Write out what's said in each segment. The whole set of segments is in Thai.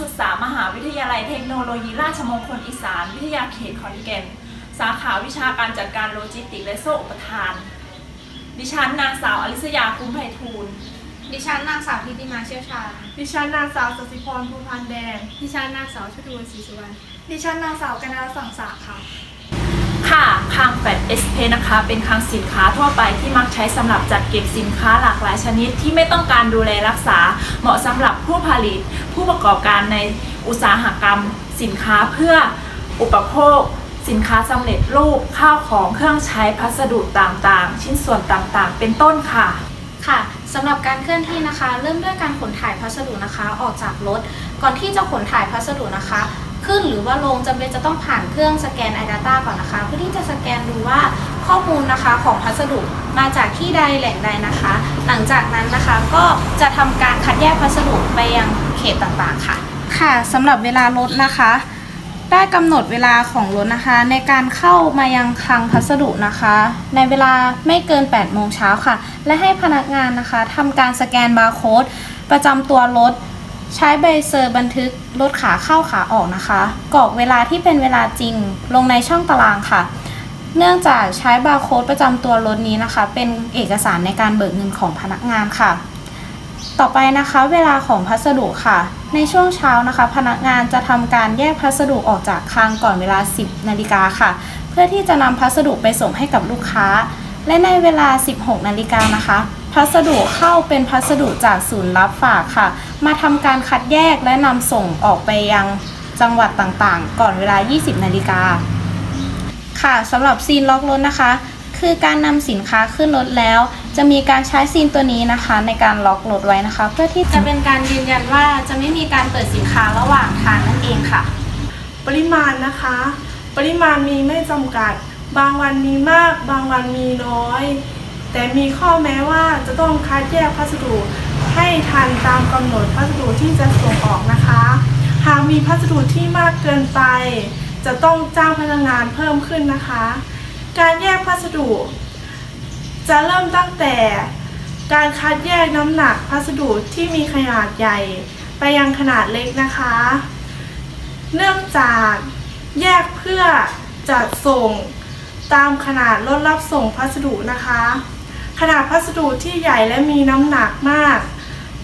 นักศึกษามหาวิทยาลัยเทคโนโลยีราชมงคลอีสาน วิทยาเขตขอนแก่น สาขาวิชาการจัดการโลจิสติกส์และโซ่อุปทาน ดิฉันนางสาวอลิสยาคุ้มไพฑูรย์ดิฉันนางสาวทิติมาเชี่ยวชาญ ดิฉันนางสาวสศิพรภูพานแดง ดิฉันนางสาวชุติวันศรีสุวรรณ ดิฉันนางสาวกนดาสังสาค่ะ ค่ะคางแฟดเอสเพนะคะเป็นคลังสินค้าทั่วไปที่มักใช้สำหรับจัดเก็บสินค้าหลากหลายชนิดที่ไม่ต้องการดูแลรักษา เหมาะสำหรับผู้ผลิต ผู้ประกอบการในอุตสาหกรรม สินค้าเพื่ออุปโภค สินค้าสำเร็จรูปข้าวของเครื่องใช้พัสดุต่างๆ ชิ้นส่วนต่างๆ เป็นต้นค่ะ ค่ะสำหรับการเคลื่อนที่นะคะ เริ่มด้วยการขนถ่ายพัสดุนะคะ ออกจากรถ ก่อนที่จะขนถ่ายพัสดุนะคะ ขึ้นหรือว่าลงจำเป็นจะต้องผ่านเครื่องสแกน iData ก่อนนะคะ เพื่อที่จะสแกนดูว่า ข้อมูลนะคะของพัสดุมาจากที่ใดแหล่งใดนะคะ หลังจากนั้นนะคะก็จะทำการคัดแยกพัสดุไปยังเขตต่างๆค่ะ ค่ะสำหรับเวลารถนะคะ ได้กำหนดเวลาของรถนะคะ ในการเข้ามายังคลังพัสดุนะคะ ในเวลาไม่เกิน 8 โมงเช้าค่ะ และให้พนักงานนะคะทำการสแกนบาร์โค้ดประจำตัวรถ ใช้ใบเซอร์บันทึกรถขาเข้าขาออกนะคะกรอกเวลาที่เป็นเวลาจริง ลงในช่องตารางค่ะ เนื่องจากใช้บาร์โค้ดประจำตัวรถนี้นะคะ เป็นเอกสารในการเบิกเงินของพนักงานค่ะ ต่อไปนะคะเวลาของพัสดุค่ะ ในช่วงเช้านะคะ พนักงานจะทำการแยกพัสดุออกจากคลังก่อนเวลา 10นาฬิกาค่ะ เพื่อที่จะนำพัสดุไปส่งให้กับลูกค้า และในเวลา 16นาฬิกานะคะพัสดุเข้าเป็นพัสดุจากศูนย์รับฝากค่ะ มาทำการคัดแยกและนำส่งออกไปยังจังหวัดต่างๆ ก่อนเวลา 20 นาฬิกา ค่ะสำหรับซีนล็อกรถนะคะ คือการนำสินค้าขึ้นรถแล้ว จะมีการใช้ซีนตัวนี้นะคะ ในการล็อกรถไว้นะคะ เพื่อที่จะเป็นการยืนยันว่าจะไม่มีการเปิดสินค้าระหว่างทางนั่นเองค่ะ ปริมาณนะคะ ปริมาณมีไม่จำกัด บางวันมีมาก บางวันมีน้อย แต่มีข้อแม้ว่าจะต้องคัดแยกพัสดุให้ทันตามกำหนดพัสดุที่จะส่งออกนะคะ หากมีพัสดุที่มากเกินไป จะต้องจ้างพนักงานเพิ่มขึ้นนะคะ การแยกพัสดุ จะเริ่มตั้งแต่ การคัดแยกน้ำหนักพัสดุที่มีขนาดใหญ่ไปยังขนาดเล็กนะคะ เนื่องจากแยกเพื่อจัดส่งตามขนาดรถรับส่งพัสดุนะคะ ขนาดพัสดุที่ใหญ่และมีน้ำหนักมาก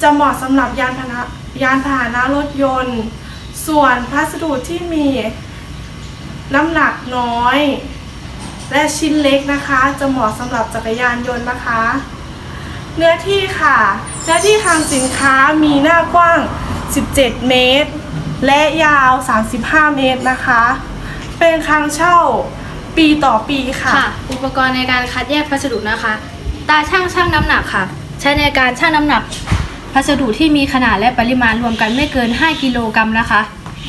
จะเหมาะสำหรับยานพาหนะยานพาหนะรถยนต์ ส่วนพัสดุที่มี น้ำหนักน้อย และชิ้นเล็กนะคะ จะเหมาะสำหรับจักรยานยนต์นะคะ เนื้อที่ค่ะเนื้อที่คลังสินค้ามีหน้ากว้าง 17 เมตร และยาว 35 เมตรนะคะ เป็นคลังเช่าปีต่อปีค่ะ ค่ะ อุปกรณ์ในการคัดแยกพัสดุนะคะ ตาช่างช่างน้ำหนักค่ะ ใช้ในการชั่งน้ำหนัก พัสดุที่มีขนาดและปริมาณรวมกันไม่เกิน 5 กิโลกรัมนะคะ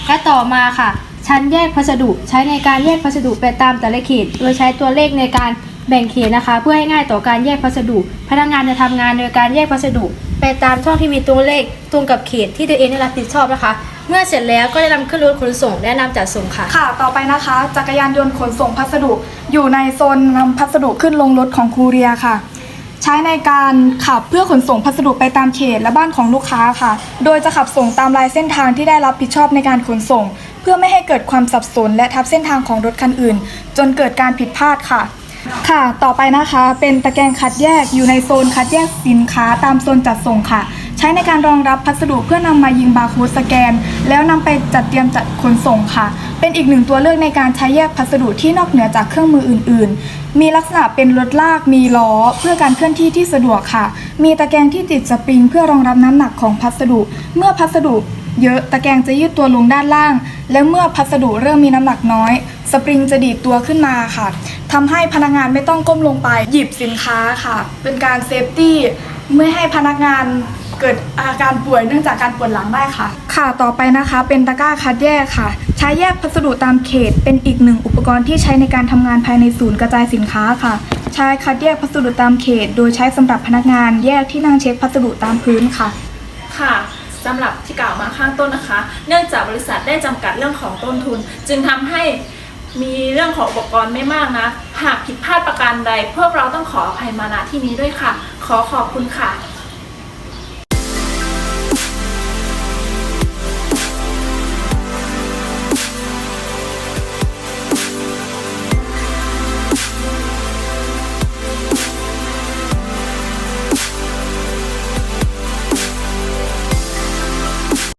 และต่อมาค่ะ ชั้นแยกพัสดุใช้ในการแยกพัสดุไปตามแต่ละเขต โดยใช้ตัวเลขในการแบ่งเขตนะคะ เพื่อให้ง่ายต่อการแยกพัสดุ พนักงานจะทำงานโดยการแยกพัสดุ ไปตามช่องที่มีตัวเลขตรงกับเขตที่ตัวเองได้รับผิดชอบนะคะ เมื่อเสร็จแล้วก็จะนำขึ้นรถขนส่งและนำจัดส่งค่ะ ค่ะ ต่อไปนะคะ จักรยานยนต์ขนส่งพัสดุ อยู่ในโซนนำพัสดุขึ้นลงรถของครูเรียค่ะ ใช้ในการขับเพื่อขนส่งพัสดุไปตามเขตและบ้านของลูกค้าค่ะ โดยจะขับส่งตามลายเส้นทางที่ได้รับผิดชอบในการขนส่ง พื่อไม่ให้เกิดความสับสน และทับเส้นทางของรถคันอื่น จนเกิดการผิดพลาดค่ะ ค่ะ ต่อไปนะคะ เป็นตะแกรงคัดแยกอยู่ในโซนคัดแยกสินค้าตามโซนจัดส่งค่ะ ใช้ในการรองรับพัสดุเพื่อนำมายิงบาร์โค้ดสแกน แล้วนำไปจัดเตรียมจัดขนส่งค่ะ เป็นอีกหนึ่งตัวเลือกในการใช้แยกพัสดุที่นอกเหนือจากเครื่องมืออื่น ๆ มีลักษณะเป็นรถลากมีล้อ เพื่อการเคลื่อนที่ที่สะดวกค่ะ มีตะแกรงที่ติดสปริง เพื่อรองรับน้ำหนักของพัสดุ เมื่อพัสดุ เยอะตะแกรงจะยืดตัวลงด้านล่าง และเมื่อพัสดุเริ่มมีน้ำหนักน้อย สปริงจะดีดตัวขึ้นมาค่ะทำให้พนักงานไม่ต้องก้มลงไปหยิบสินค้าค่ะ เป็นการเซฟตี้ไม่ให้พนักงานเกิดอาการป่วยเนื่องจากการปวดหลังได้ค่ะ ค่ะต่อไปนะคะเป็นตะกร้าคัดแยกค่ะ ใช้แยกพัสดุตามเขต เป็นอีกหนึ่งอุปกรณ์ที่ใช้ในการทำงานภายในศูนย์กระจายสินค้าค่ะ ใช้คัดแยกพัสดุตามเขต โดยใช้สำหรับพนักงานแยกที่นั่งเช็คพัสดุตามพื้นค่ะ ค่ะ สำหรับที่กล่าวมาข้างต้นนะคะ เนื่องจากบริษัทได้จำกัดเรื่องของต้นทุน จึงทำให้มีเรื่องของอุปกรณ์ไม่มากนะ หากผิดพลาดประการใด พวกเราต้องขออภัยมาณที่นี้ด้วยค่ะ ขอขอบคุณค่ะ